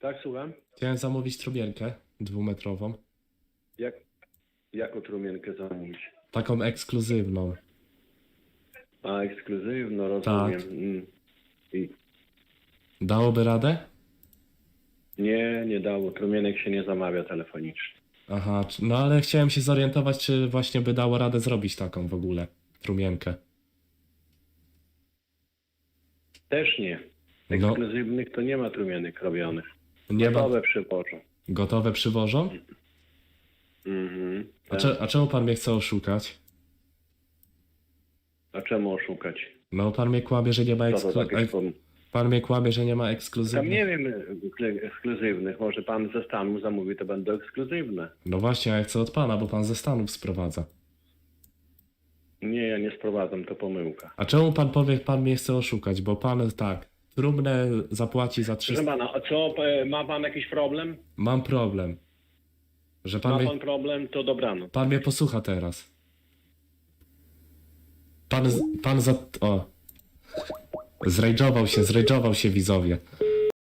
Tak, słucham? Chciałem zamówić trubienkę dwumetrową. Jak, jaką trumienkę zamówić? Taką ekskluzywną. A, ekskluzywno, rozumiem. Tak. Mm. I Dałoby radę? nie, nie dało. Trumienek się nie zamawia telefonicznie. Aha, czy- no ale chciałem się zorientować, czy właśnie by dało radę zrobić taką w ogóle trumienkę. Też nie. No. Ekskluzywnych to nie ma trumienek robionych. Nie ma. Gotowe przywożą. Gotowe przywożą? Mhm. A, tak. cze, a czemu pan mnie chce oszukać? A czemu oszukać? No pan mnie kłamie, że nie ma Co to eksklu... takie ek... wspom- Pan mnie kłamie, że nie ma Tam ekskluzywnych. nie wiem ekskluzywnych. Może pan ze Stanów zamówi, to będą ekskluzywne. No właśnie, a ja chcę od pana, bo pan ze Stanów sprowadza. Nie, ja nie sprowadzam, to pomyłka. A czemu pan powie, pan mnie chce oszukać? Bo pan tak, trumnę zapłaci za Proszę 300. pana, a co, e, ma pan jakiś problem? Mam problem. Że pan, Ma mnie, pan problem, to dobranoc. pan mnie posłucha teraz. Pan, z- pan za... O. Zrajdżował się, zrajdżował się widzowie.